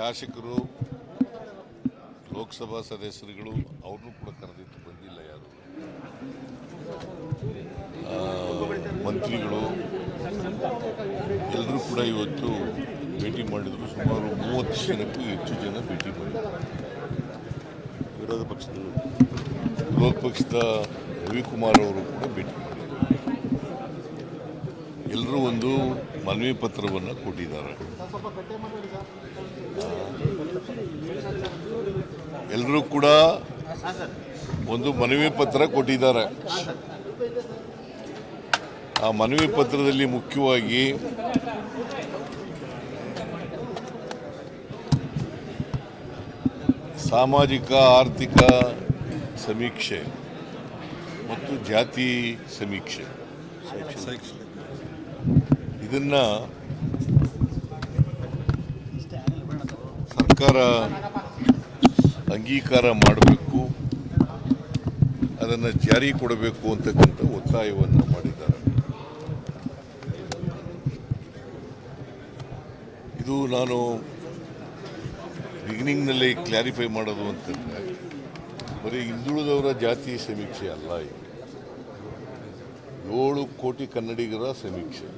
ಶಾಸಕರು, ಲೋಕಸಭಾ ಸದಸ್ಯರುಗಳು, ಅವ್ರನ್ನೂ ಕೂಡ ಕರೆದಿತ್ತು, ಬಂದಿಲ್ಲ ಯಾರು. ಮಂತ್ರಿಗಳು ಎಲ್ಲರೂ ಕೂಡ ಇವತ್ತು ಭೇಟಿ ಮಾಡಿದರು. ಸುಮಾರು ಮೂವತ್ತು ಜನಕ್ಕೂ ಹೆಚ್ಚು ಜನ ಭೇಟಿ ಮಾಡಿದರು. ವಿರೋಧ ಪಕ್ಷದ ವಿರೋಧ ಪಕ್ಷದ ರವಿಕುಮಾರ್ ಅವರು ಕೂಡ ಭೇಟಿ ಮಾಡಿದರು. ಎಲ್ಲರೂ ಒಂದು ಮನವಿ ಪತ್ರವನ್ನು ಕೊಟ್ಟಿದ್ದಾರೆ. ಎಲ್ಲರೂ ಕೂಡ ಒಂದು ಮನವಿ ಪತ್ರ ಕೊಟ್ಟಿದ್ದಾರೆ. ಆ ಮನವಿ ಪತ್ರದಲ್ಲಿ ಮುಖ್ಯವಾಗಿ ಸಾಮಾಜಿಕ ಆರ್ಥಿಕ ಸಮೀಕ್ಷೆ ಮತ್ತು ಜಾತಿ ಸಮೀಕ್ಷೆ. ಇದನ್ನ ಸರ್ಕಾರ ಅಂಗೀಕಾರ ಮಾಡಬೇಕು, ಅದನ್ನು ಜಾರಿ ಕೊಡಬೇಕು ಅಂತಕ್ಕಂಥ ಒತ್ತಾಯವನ್ನು ಮಾಡಿದ್ದಾರೆ. ಇದು ನಾನು ಬಿಗಿನಿಂಗ್ನಲ್ಲಿ ಕ್ಲಾರಿಫೈ ಮಾಡೋದು ಅಂತಂದರೆ, ಬರೀ ಹಿಂದುಳಿದವರ ಜಾತಿ ಸಮೀಕ್ಷೆ ಅಲ್ಲ ಏಳು ಕೋಟಿ ಕನ್ನಡಿಗರ ಸಮೀಕ್ಷೆ.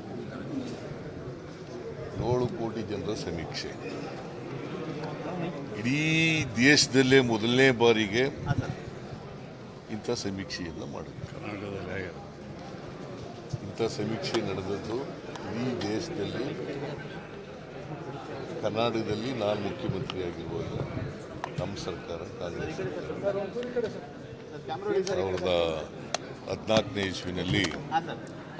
ಏಳು ಕೋಟಿ ಜನರ ಸಮೀಕ್ಷೆ. ಇಡೀ ದೇಶದಲ್ಲೇ ಮೊದಲನೇ ಬಾರಿಗೆ ಇಂಥ ಸಮೀಕ್ಷೆಯನ್ನು ಆಗ್ಯದ ಇಂಥ ಸಮೀಕ್ಷೆ ನಡೆದದ್ದು ಇಡೀ ದೇಶದಲ್ಲಿ ಕರ್ನಾಟಕದಲ್ಲಿ ನಾನು ಮುಖ್ಯಮಂತ್ರಿ ಆಗಿರುವಾಗ ನಮ್ಮ ಸರ್ಕಾರ ಕಾಂಗ್ರೆಸ್ ಸಾವಿರದ ಹದಿನಾಲ್ಕನೇ ಇಸ್ವಿನಲ್ಲಿ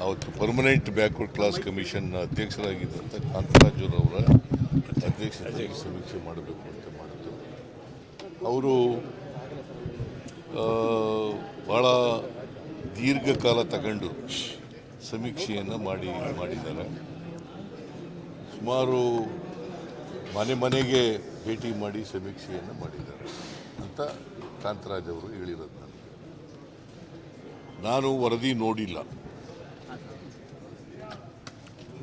ಅವತ್ತು ಪರ್ಮನೆಂಟ್ ಬ್ಯಾಕ್ವರ್ಡ್ ಕ್ಲಾಸ್ ಕಮಿಷನ್ ಅಧ್ಯಕ್ಷರಾಗಿದ್ದಂಥ ಕಾಂತರಾಜುರವರ ಅಧ್ಯಕ್ಷತೆ ಸಮೀಕ್ಷೆ ಮಾಡಬೇಕು ಅಂತ ಮಾಡಿದ್ರು. ಅವರು ಭಾಳ ದೀರ್ಘಕಾಲ ತಗೊಂಡು ಸಮೀಕ್ಷೆಯನ್ನು ಮಾಡಿ, ಮಾಡಿದ್ದಾರೆ. ಸುಮಾರು ಮನೆ ಮನೆಗೆ ಭೇಟಿ ಮಾಡಿ ಸಮೀಕ್ಷೆಯನ್ನು ಮಾಡಿದ್ದಾರೆ ಅಂತ ಕಾಂತರಾಜ್ ಅವರು ಹೇಳಿರೋದು ನಾನು ವರದಿ ನೋಡಿಲ್ಲ.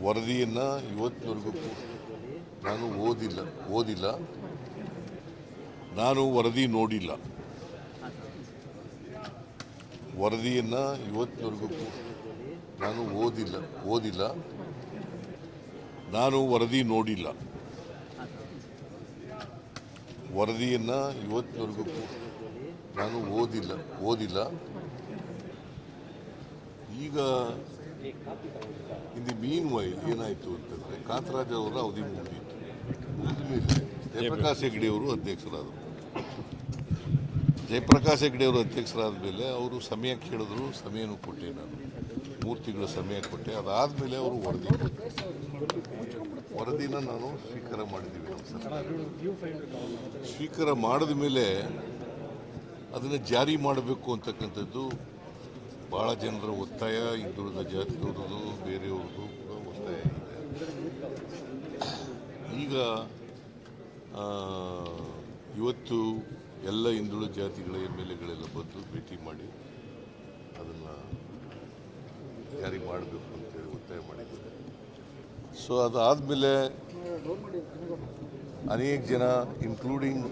ವರದಿಯನ್ನು ಇವತ್ತಿನವರೆಗೂ ನಾನು ಓದಿಲ್ಲ ಓದಿಲ್ಲ. ನಾನು ವರದಿ ನೋಡಿಲ್ಲ. ವರದಿಯನ್ನು ಇವತ್ತಿನವರೆಗೂ ನಾನು ಓದಿಲ್ಲ ಓದಿಲ್ಲ. ನಾನು ವರದಿ ನೋಡಿಲ್ಲ. ವರದಿಯನ್ನು ಇವತ್ತಿನವರೆಗೂ ನಾನು ಓದಿಲ್ಲ ಓದಿಲ್ಲ. ಈಗ ಇನ್ ದಿ ಮೀನ್ ವೈಲ್ ಏನಾಯಿತು ಅಂತಂದರೆ ಕಾಂತರಾಜ್ ಅವರ ಅವಧಿ ಮುಗಿದಿತ್ತು. ಮುಗಿದ್ಮೇಲೆ ಜಯಪ್ರಕಾಶ್ ಹೆಗ್ಡೆ ಅವರು ಅಧ್ಯಕ್ಷರಾದರು. ಜಯಪ್ರಕಾಶ್ ಹೆಗ್ಡೆ ಅವರು ಅಧ್ಯಕ್ಷರಾದ ಮೇಲೆ ಅವರು ಸಮಯ ಕೇಳಿದ್ರು, ಸಮಯನೂ ಕೊಟ್ಟೆ ನಾನು. ಮೂರು ತಿಂಗಳ ಸಮಯ ಕೊಟ್ಟೆ. ಅದಾದಮೇಲೆ ಅವರು ವರದಿ. ವರದಿನ ನಾನು ಸ್ವೀಕಾರ ಮಾಡಿದ್ದೀವಿ ಸ್ವೀಕಾರ ಮಾಡಿದ ಮೇಲೆ ಅದನ್ನು ಜಾರಿ ಮಾಡಬೇಕು ಅಂತಕ್ಕಂಥದ್ದು ಭಾಳ ಜನರ ಒತ್ತಾಯ ಹಿಂದುಳಿದ ಜಾತಿಯವ್ರದ್ದು ಬೇರೆಯವ್ರದ್ದು ಕೂಡ ಒತ್ತಾಯ ಇದೆ. ಈಗ ಇವತ್ತು ಎಲ್ಲ ಹಿಂದುಳಿದ ಜಾತಿಗಳ ಎಂ ಎಲ್ ಎಗಳೆಲ್ಲ ಬಂದು ಭೇಟಿ ಮಾಡಿ ಅದನ್ನು ಜಾರಿ ಮಾಡಬೇಕು ಅಂತೇಳಿ ಒತ್ತಾಯ ಮಾಡಿದ್ದಾರೆ. ಸೊ ಅದಾದಮೇಲೆ ಅನೇಕ ಜನ ಇನ್ಕ್ಲೂಡಿಂಗ್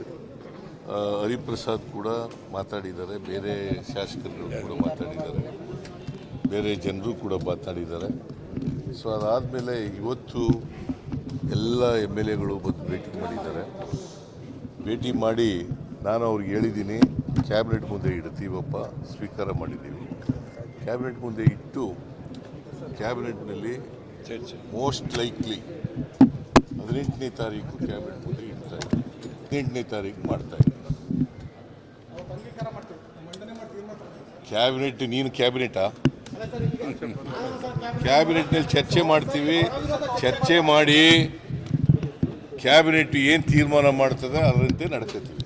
ಹರಿಪ್ರಸಾದ್ ಕೂಡ ಮಾತಾಡಿದ್ದಾರೆ. ಬೇರೆ ಶಾಸಕರುಗಳು ಕೂಡ ಮಾತಾಡಿದ್ದಾರೆ. ಬೇರೆ ಜನರು ಕೂಡ ಮಾತಾಡಿದ್ದಾರೆ. ಸೊ ಅದಾದಮೇಲೆ ಇವತ್ತು ಎಲ್ಲ ಎಂ ಎಲ್ ಎಗಳು ಬಂದು ಭೇಟಿ ಮಾಡಿದ್ದಾರೆ. ಭೇಟಿ ಮಾಡಿ ನಾನು ಅವ್ರಿಗೆ ಹೇಳಿದ್ದೀನಿ, ಕ್ಯಾಬಿನೆಟ್ ಮುಂದೆ ಇಡ್ತೀವಪ್ಪ ಸ್ವೀಕಾರ ಮಾಡಿದ್ದೀವಿ. ಕ್ಯಾಬಿನೆಟ್ ಮುಂದೆ ಇಟ್ಟು ಕ್ಯಾಬಿನೆಟ್ನಲ್ಲಿ ಮೋಸ್ಟ್ ಲೈಕ್ಲಿ ಹದಿನೆಂಟನೇ ತಾರೀಕು ಕ್ಯಾಬಿನೆಟ್ ಮುಂದೆ ಇಡ್ತಾ ಇದ್ದೀವಿ. ಹದಿನೆಂಟನೇ ತಾರೀಕು ಮಾಡ್ತಾ ಕ್ಯಾಬಿನೆಟ್ ನೀನು ಕ್ಯಾಬಿನೆಟಾ? ಕ್ಯಾಬಿನೆಟ್ನಲ್ಲಿ ಚರ್ಚೆ ಮಾಡ್ತೀವಿ. ಚರ್ಚೆ ಮಾಡಿ ಕ್ಯಾಬಿನೆಟ್ ಏನು ತೀರ್ಮಾನ ಮಾಡ್ತದೆ ಅದರಂತೆ ನಡ್ಕೋತೀವಿ